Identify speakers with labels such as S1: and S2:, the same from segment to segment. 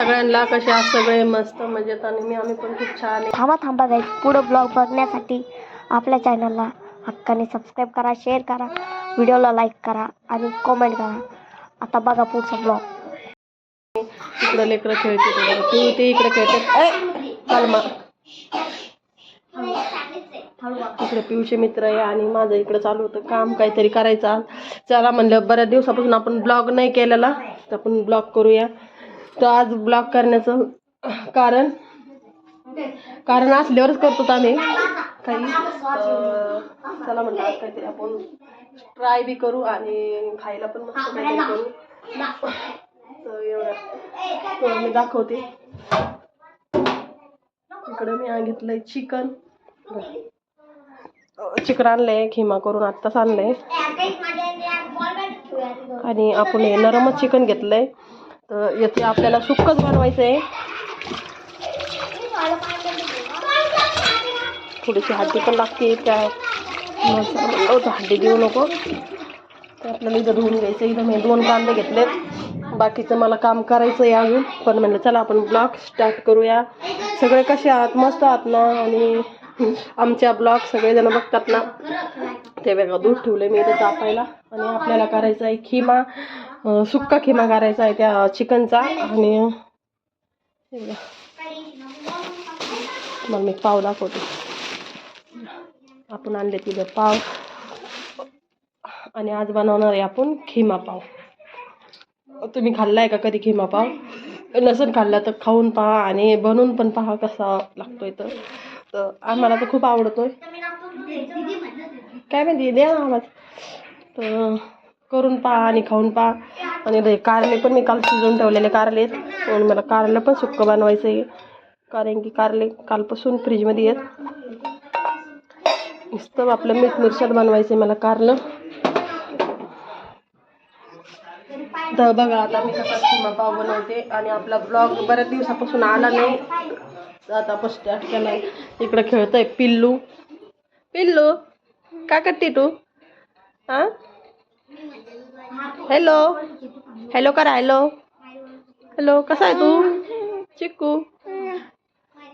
S1: सगळ्यांना कसे आज सगळे मस्त मजेत आणि मी आम्ही पण खूप छान आहे.
S2: थांबा थांबा गाईज पुढं ब्लॉग बघण्यासाठी आपल्या चॅनलला हक्काने सबस्क्राईब करा शेअर करा व्हिडिओला लाईक करा आणि कॉमेंट करा. आता बघा पुढचा ब्लॉग
S1: इकडं लेकरं खेळते ते. तू ते इकडे खेळतात ए चल मग. इकडे पिऊचे मित्र आहे आणि माझं इकडे चालू होतं काम काहीतरी करायचं आज. चला म्हणलं बऱ्याच दिवसापासून आपण ब्लॉग नाही केलेला तर आपण ब्लॉग करूया. तर आज ब्लॉग करण्याचं कारण कारण असल्यावरच करतो आम्ही. काही चला म्हणलं आज काहीतरी आपण ट्राय बी करू आणि खायला पण मस्त काहीतरी करू. तर एवढं. मी दाखवते. इकडे मी घेतलंय चिकन चिकन आणलंय खिमा करून आत्ताच आणलंय. आणि आपण हे नरमच चिकन घेतलंय. तर याचे आपल्याला सुक्कच बनवायचं आहे थोडीशी हड्डी पण लागते त्या मसाला होतं हड्डी देऊ नको. तर आपल्याला इथं धुवून घ्यायचं इथं मी दोन कांदे घेतलेत. बाकीचं मला काम करायचं आहे अजून. पण म्हणलं चला आपण ब्लॉग स्टार्ट करूया. सगळे कसे आहात? मस्त आहात ना? आणि आमच्या ब्लॉग सगळेजण बघतात ना? ते वेगळं दूध ठेवले मी इथं तापायला. आणि आपल्याला करायचं आहे खिमा. सुक्का खिमा करायचा आहे त्या चिकनचा आणि मग तुम्हाला मी पाव दाखवते. आपण आणले तिथं पाव. आणि आज बनवणार आहे आपण खिमा पाव. तुम्ही खाल्लाय का कधी खिमा पाव? नसून खाल्ला तर खाऊन पहा आणि बनवून पण पहा कसा लागतोय तर. तर आम्हाला तर खूप आवडतोय. काय माहिती द्या ना आवाज तर करून पहा आणि खाऊन पहा आणि ते कारले पण मी काल शिजवून ठेवलेले कारले आहेत. आणि मला कारलं पण सुक्कं बनवायचं आहे. कारण की कारले कालपासून फ्रीजमध्ये आहेत. नुसतं आपलं मीठ मिरच्यात बनवायचं आहे मला कारलं. तर बघा आता मी कसा पाव बनवते. आणि आपला ब्लॉग बऱ्याच दिवसापासून आला नाही. आता आपण स्टार्ट इकडं इकडे खेळतोय पिल्लू. पिल्लू का करते तू? हां? हॅलो हॅलो करा. हॅलो हॅलो कसा आहे तू? चिक्कू.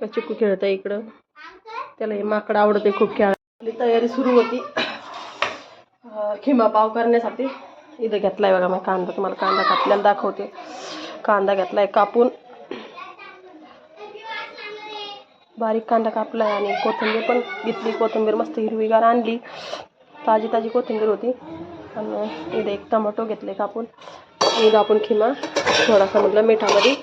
S1: का चिक्कू आहे इकडं. त्याला हे माकड आवडते खूप खेळायला. तयारी सुरू होती. खिमा पाव करण्यासाठी. इथं घेतलाय बघा मी कांदा. तुम्हाला कांदा कापल्याला दाखवते. कांदा घेतलाय कापून. बारीक कांदा कापलाय आणि कोथिंबीर पण घेतली. कोथिंबीर मस्त हिरवीगार आणली. ताजी ताजी कोथिंबीर होती. आणि इथं एक टमाटो घेतले कापून इथं आपण किमा थोडासा म्हटलं मिठामध्ये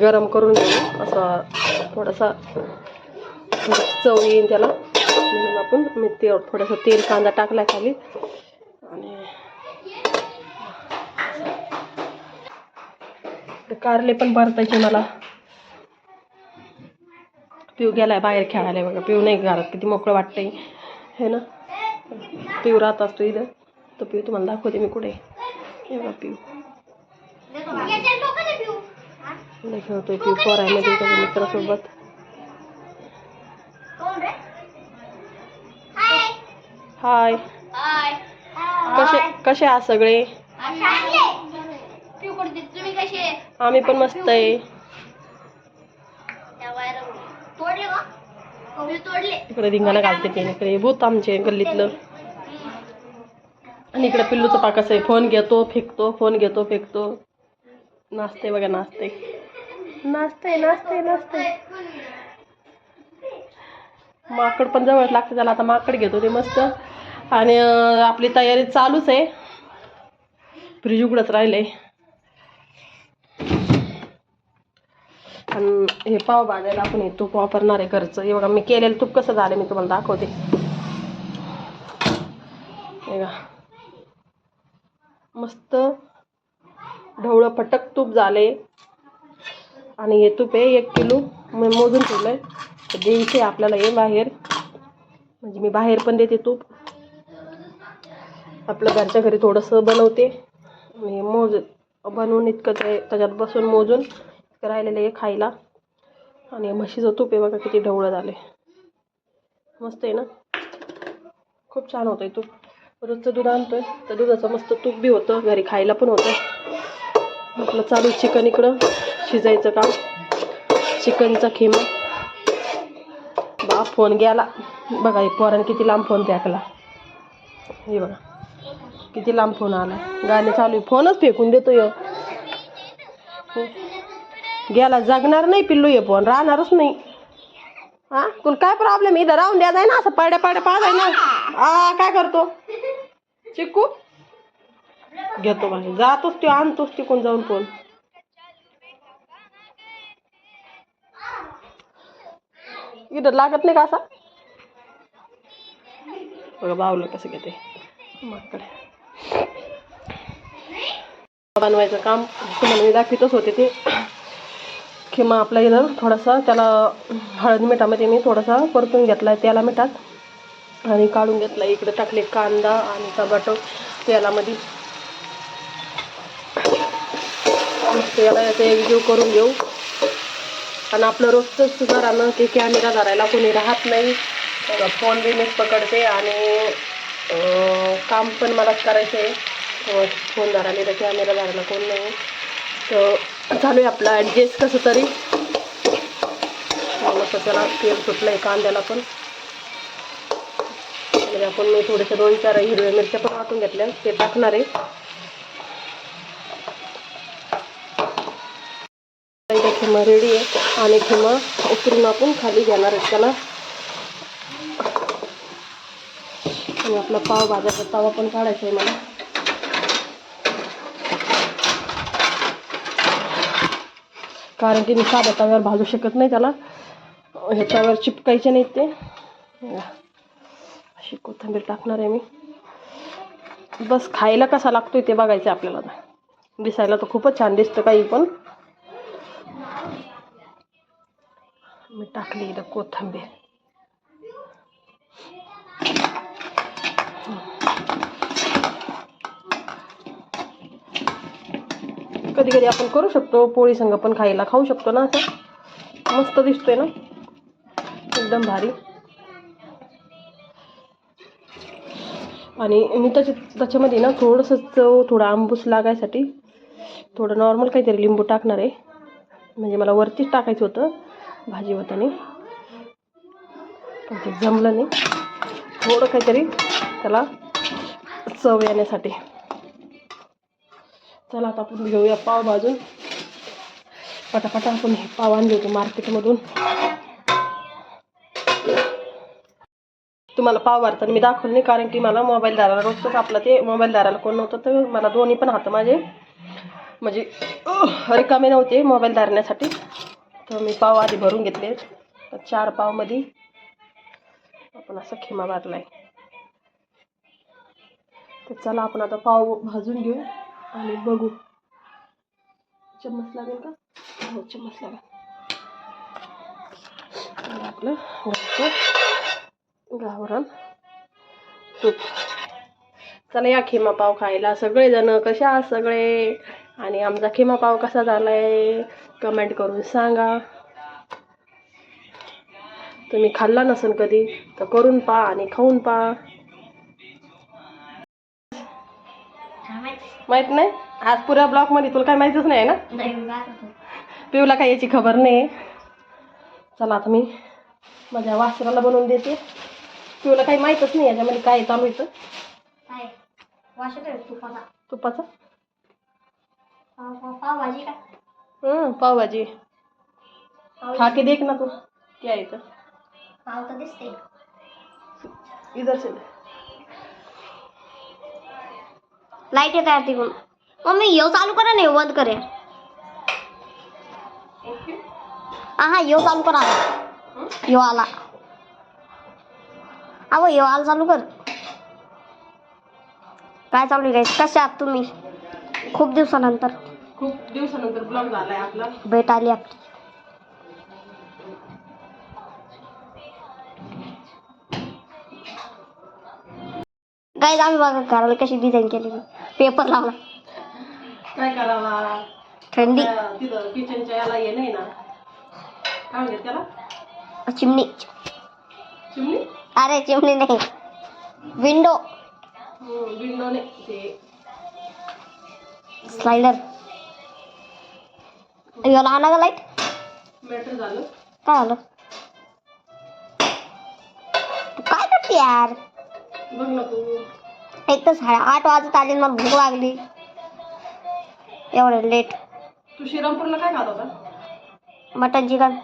S1: गरम करून घेऊ. असा थोडासा चव येईन त्याला. म्हणून आपण मी ते थोडंसं तेल कांदा टाकला खाली. आणि कारले पण परतायचे मला. पिऊ गेलाय बाहेर खेळायला बघा. पिऊ नाही घरात. किती मोकळं वाटतंय. हे ना? पिऊ राहत असतो इथं. तो पिऊ तुम्हाला दाखवते मी कुठे हे पिऊ. लय आहे पिऊ पोरायमध्ये त्याच्या मित्रासोबत. हाय. कसे कसे आहात सगळे? आम्ही पण मस्त आहे.
S2: तोडले
S1: इकडे रिंगाला घालते ते इकडे भूत आमचे गल्लीतलं. आणि इकडे पिल्लूचं पाकस आहे. फोन घेतो फेकतो फोन घेतो फेकतो. नाचते बघा नाचते नाचते नाचते नाचते माकड पण जवळ लागते त्याला. आता माकड घेतो ते मस्त. आणि आपली तयारी चालूच आहे. फ्रीज उघडत राहिले आणि हे पाव भाजायला आपण हे तूप वापरणार आहे घरचं. हे बघा मी केलेलं तूप कसं झालं मी तुम्हाला दाखवते. हे बघा. मस्त ढवळं फटक तूप झाले. आणि हे तूप आहे एक किलो. मी मोजून ठेवलंय. तर द्यायचे आपल्याला हे बाहेर. म्हणजे मी बाहेर पण देते तूप. आपलं घरच्या घरी थोडंसं बनवते. आणि हे मोज बनवून इतकं ते त्याच्यात बसून मोजून इतकं राहिलेलं आहे खायला. आणि म्हशीचं तूप आहे बघा किती ढवळं झाले मस्त आहे ना? खूप छान होतं आहे तूप. रोजचं दूध आणतोय. तर दुधाचं मस्त तूप बी होतं. घरी खायला पण होतं. आपलं चालू चिकन इकडं. शिजायचं काम. चिकनचा खेमा. बा फोन गेला. बघा पोरानं किती लांब फोन फेकला. हे बघा. किती लांब फोन आला. गाणे चालू आहे. फोनच फेकून देतो य गेला जगणार नाही पिल्लू ये फोन. राहणारच नाही. हा? तुला काय प्रॉब्लेम इथं राहून द्या जाय ना असं पाड्या पाड्या पाहाय ना. आ काय करतो? चिकू? घेतो म्हणजे जातोच तो आणतोच तिकून जाऊन कोण इथं लागत नाही का असा? बघा बावलं कसं घेते. माकडे. बनवायचं काम. तुम्हाला मी दाखवतच होते ते. किंवा आपल्या इथं थोडासा त्याला हळद मिठामध्ये मी थोडासा परतून घेतला त्याला मिठात. आणि काढून घेतला. इकडे टाकले कांदा आणि टमाटो. तेलामध्ये. त्याला याचं एकजीव करून घेऊ. आणि आपलं रोजचं सुधारानं ते कॅमेरा धरायला कोणी राहत नाही. फोन बी मीच पकडते आणि काम पण मलाच करायचं आहे. फोन धरायला तर कॅमेरा धरायला कोण नाही. तर चालू आहे आपलं ॲडजस्ट कसं तरी. मग त्याला तेल सुटलं आहे कांद्याला पण. म्हणजे आपण मी थोडेसे दोन चार हिरव्या मिरच्या पण वाटून घेतल्या. ते टाकणार आहे. खिमा रेडी आहे आणि खिमा उतरून आपण खाली घेणार आहे त्याला. आणि आपला पाव भाजाचा तवा पण काढायचा आहे मला. कारण की मी साध्या तव्यावर भाजू शकत नाही त्याला. ह्याच्यावर तव्यावर चिपकायचे नाहीत ते. अशी कोथिंबीर टाकणार आहे मी. बस खायला कसा लागतोय ते बघायचं आहे आपल्याला दिसायला तर खूपच छान दिसतं काही पण. मी टाकली इथं कोथिंबीर. कधी कधी आपण करू शकतो पोळी संग पण खायला खाऊ शकतो ना असं. मस्त दिसतोय ना? एकदम भारी. आणि मी त्याच्या त्याच्यामध्ये ना थोडंसं चव थोडा आंबूस लागायसाठी थोडं नॉर्मल काहीतरी लिंबू टाकणार आहे. म्हणजे मला वरतीच टाकायचं होतं भाजी होताना पण ते जमलं नाही. थोडं काहीतरी त्याला चव येण्यासाठी. चला आता आपण घेऊया पाव भाजून पटापटा आपण हे पाव आणले होते मार्केटमधून तुम्हाला पाव भरताना मी दाखवलं नाही कारण की मला मोबाईल दाराला रोजच आपलं ते मोबाईल दाराला कोण नव्हतं तर मला दोन्ही पण हात माझे म्हणजे रिकामे नव्हते मोबाईल धारण्यासाठी तर मी पाव आधी भरून घेतले तर चार पावमध्ये आपण असा खिमा आहे तर चला आपण आता पाव भाजून घेऊ आणि बघू. चम्मच लागेल का? हो चम्मच लागेल. आपलं गावरान तूप. चला या खिमा पाव खायला. सगळेजण कशा आहात सगळे? आणि आमचा खिमा पाव कसा आहे कमेंट करून सांगा. तुम्ही खाल्ला नसेल कधी तर करून पहा आणि खाऊन पहा. माहीत नाही? आज पुऱ्या ब्लॉकमध्ये तुला काय माहीतच नाही ना? पिऊला काय याची खबर नाही. चला आता मी माझ्या वासराला बनवून देते. पिऊला काही माहीतच नाही याच्यामध्ये काय येतं? तुपाचा.
S2: पावभाजी का?
S1: हं पावभाजी. खा के देख ना तू. क्या
S2: पाव तर दिसते
S1: इधर से
S2: लाइट येत आहे तिकडून. मम्मी यो चालू करा ना बंद करे हा हा यो चालू करा. यो आला. अहो यो आला चालू कर. काय चालू आहे guys? कशा आहात तुम्ही? खूप दिवसानंतर.
S1: खूप दिवसानंतर ब्लॉग झालाय आपला.
S2: भेट आली आपली. काय आम्ही बघा घराला कशी डिझाईन केली पेपर लावला.
S1: काय करावा?
S2: थंडी
S1: त्या तिथं किचनच्या याला ये नाही ना. काय म्हणतात त्याला?
S2: चिमणी.
S1: चिमणी?
S2: अरे चिमणी नाही. विंडो.
S1: विंडो नाही ते
S2: स्लायडर याला आणा का लाइट
S1: मॅटर झालं.
S2: काय झालं? तू काय करते यार?
S1: बघ ना तू.
S2: एक तर साडे आठ वाजत आली मला भूक लागली. एवढं लेट
S1: तू श्रीरामपूरला काय खात होता?
S2: Mutton chicken.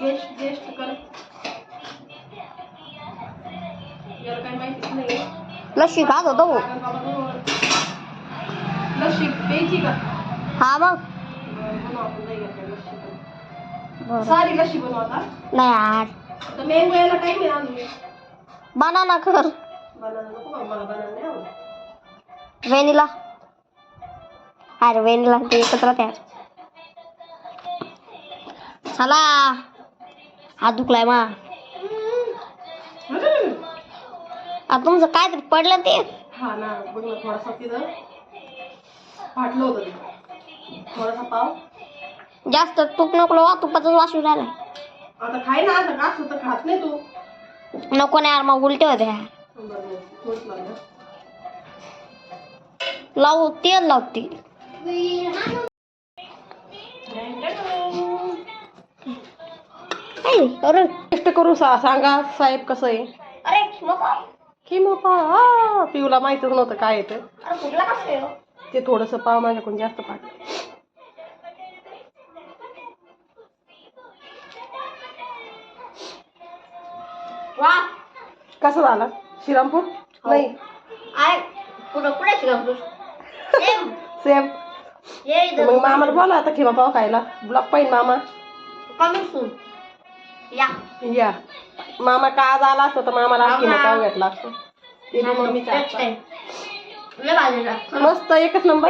S1: गेस्ट गेस्ट कर.
S2: लस्सी खात होतो भाऊ.
S1: लस्सी प्यायची का?
S2: हा मग.
S1: सारी लस्सी बनवू आता.
S2: नाही यार.
S1: टाइम आहे अजून.
S2: बनाना कर.
S1: बनाना नको बा, मला बनाना नाही आवडत.
S2: वेनिला अरे वेनिला ते एकत्र तयार. चला. हात दुखलाय मा. आता तुमचं काय तरी पडलं ते?
S1: हा ना बघ ना थोडासा तिथं. फाटलं होतं ते. थोडासा पाव.
S2: जास्त तूप नको वा तुपाचाच वास राहिलाय.
S1: आता खाय ना आता का तर खात नाही तू?
S2: नको नाही यार मग उलटे होते यार
S1: बरं बरं, थोडंच लागलं.
S2: लावू तेल लाव तेल ऐ, अरे
S1: टेस्ट करून सा सांगा साहेब कसं आहे?
S2: अरे नको.
S1: की मग पाव हा पिऊला माहितच नव्हतं काय येतं
S2: आहे हो?
S1: ते थोडंसं पाव माझ्याकडून जास्त पाठ.
S2: वा.
S1: कसं झालं? श्रीरामपूर नाही.
S2: कुठं कुठे शिकवतो सेम.
S1: सेम.
S2: ये
S1: मग मामाला बोला आता खिमा पाव खायला. ब्लॉक पाहिजे मामा.
S2: कमिंग सून या.
S1: मामा का आज आला असता तर मामाला खिमा पाव घेतला असतो. ते बी मम्मीचा हातचा. मस्त एकच नंबर?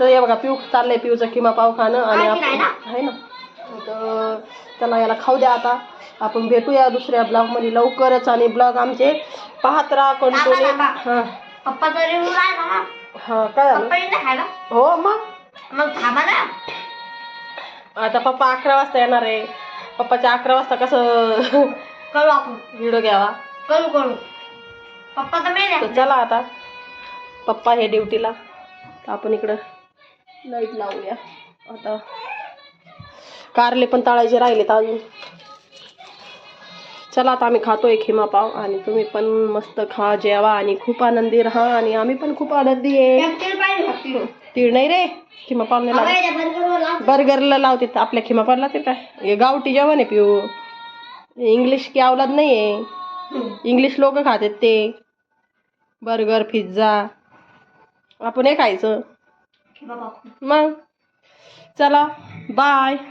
S1: तर हे बघा पिऊ चाललंय पिऊचं किमा पाव खाणं आणि
S2: आहे
S1: आपण आहे ना? तर त्याला याला खाऊ द्या आता. आपण भेटूया दुसऱ्या ब्लॉगमध्ये लवकरच आणि ब्लॉग आमचे पाहत राहा हा.
S2: रिव्ह्यू राहिला ना.
S1: हा काय झालं?
S2: पप्पा येईल खायला
S1: हो मग?
S2: मग थांबा ना.
S1: आता पप्पा अकरा वाजता येणार आहे. पप्पाच्या अकरा वाजता कसं
S2: करू आपण.
S1: व्हिडिओ घ्यावा.
S2: करू करू. पप्पा तर मेले.
S1: चला आता. पप्पा हे ड्युटीला. तर आपण इकडं लाइट लावूया. आता कारले पण तळायचे राहिलेत अजून. चला आता आम्ही खातोय खिमा पाव आणि तुम्ही पण मस्त खा जेवा आणि खूप आनंदी राहा आणि आम्ही पण खूप आनंदी आहे.
S2: पाहिजे?
S1: तीळ नाही रे खिमा पाव नाही
S2: अगं,
S1: लावत.
S2: याच्या बर्गरवर लाव.
S1: बर्गरला लावते आपल्या खिमा पावला ते काय हे गावठी जेवण आहे पिऊ. इंग्लिश की अवलाद नाही आहे इंग्लिश लोक खातात ते. बर्गर पिझ्झा आपण हे खायचं. मग. चला बाय